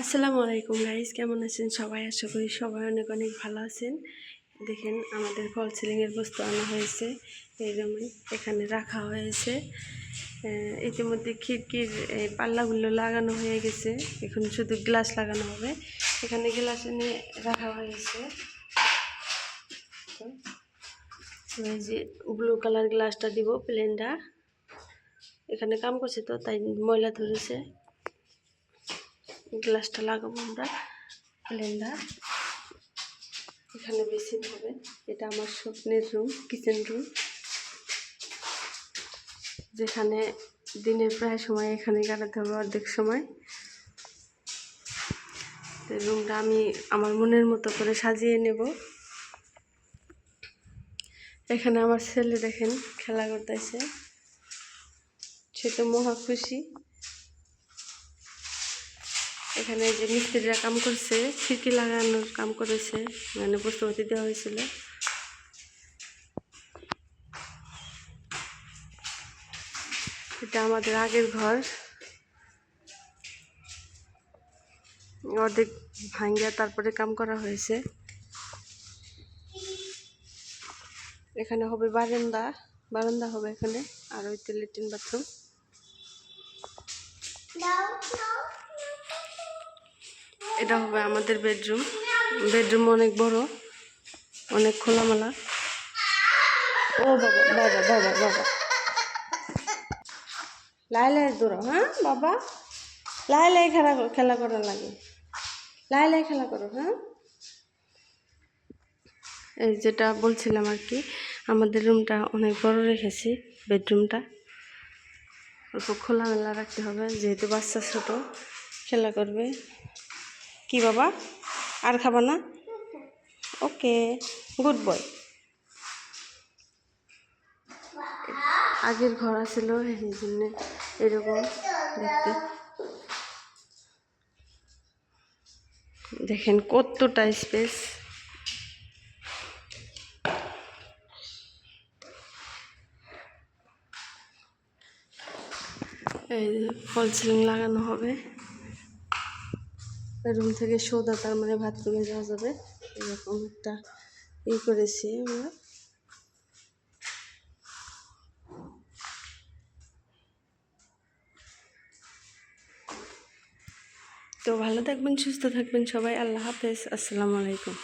আসসালামু আলাইকুম গাইস কেমন আছেন সবাই? আশা করি সবাই অনেক অনেক ভালো আছেন। দেখেন আমাদের ফল সিলিংয়ের বস্তু আনা হয়েছে। এই এখানে রাখা হয়েছে। ইতিমধ্যে খিড়কির পাল্লাগুলো লাগানো হয়ে গেছে। এখন শুধু গ্লাস লাগানো হবে। এখানে গ্লাস এনে রাখা হয়েছে। যে ব্লু কালার গ্লাসটা দিব প্লেনটা এখানে কাম করছে তো, তাই ময়লা ধরেছে। গ্লাসটা লাগাবো আমরা। ব্লেন্ডার। এখানে বেশি হবে। এটা আমার স্বপ্নের রুম, কিচেন রুম। যেখানে দিনের প্রায় সময় এখানে কাটাতে হবে অর্ধেক সময়। রুমটা আমি আমার মনের মতো করে সাজিয়ে নেব। এখানে আমার ছেলে দেখেন খেলা করতেছে। সে তো মহা খুশি। এখানে যে মিস্ত্রিরা কাম করছে, খিড়কি লাগানোর কাম করেছে মানে প্রস্তুতি দেওয়া হয়েছিল। এটা আমাদের আগের ঘর। অর্ধেক ভাঙ্গা তারপরে কাম করা হয়েছে। এখানে হবে বারান্দা বারান্দা হবে এখানে, আর ওই লেট্রিন বাথরুম এটা হবে আমাদের বেডরুম। বেডরুম অনেক বড়, অনেক খোলামেলা। ও বাবা বাবা বাবা বাবা। লাই লাই দৌড়ো হ্যাঁ বাবা? লাই লাই খেলা খেলা করা লাগে। লাই লাই খেলা করো হ্যাঁ? এই যেটা বলছিলাম আর কি, আমাদের রুমটা অনেক বড় রেখেছি, বেডরুমটা। অল্প খোলামেলা রাখতে হবে, যেহেতু বাচ্চা ছোট, খেলা করবে। কি বাবা? আর খাবা না? ওকে গুড বয় আগের ঘর ছিল এই জন্য এরকম দেখতে। দেখেন কতটা স্পেস এই ফল সিলিং লাগানো হবে। রুম থেকে সৌদা তার মানে বাথরুমে যাওয়া যাবে। এরকম একটা ই করেছি আমরা। তো ভালো থাকবেন, সুস্থ থাকবেন সবাই। আল্লাহ হাফেজ। আসসালামু আলাইকুম।